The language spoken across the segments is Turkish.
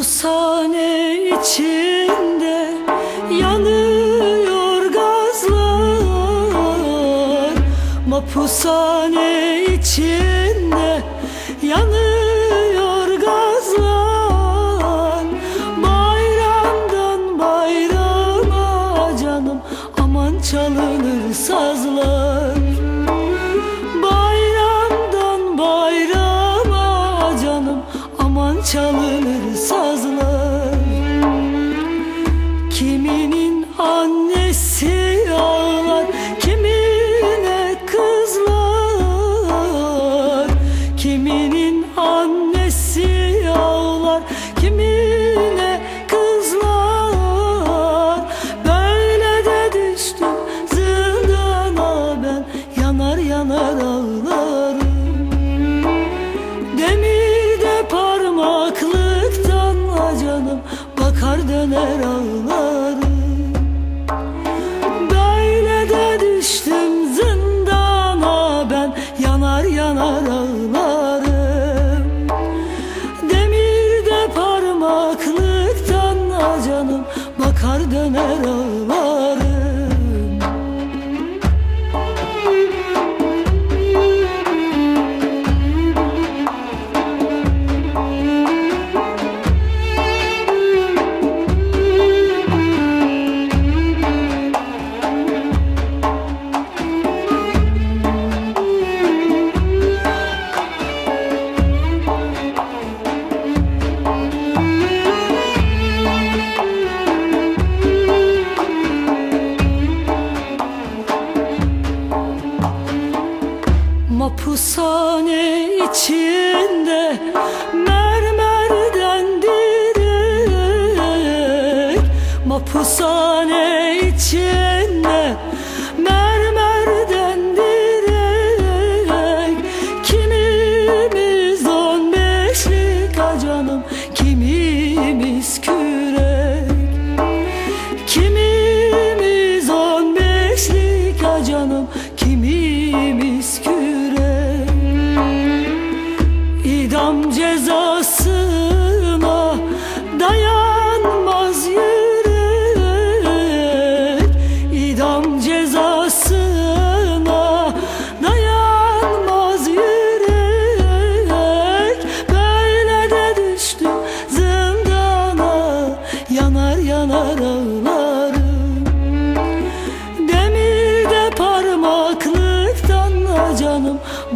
Hapishane içinde yanıyor gazlar. Mapushane içinde yanıyor bakar döner ağlarım Böyle de düştüm zindana ben yanar yanar ağlarım. Demirde parmaklıktan ah canım bakar döner ağlarım Hapishane içinde mermerden direk Mapushane içinde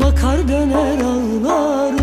Bakar döner ağlar.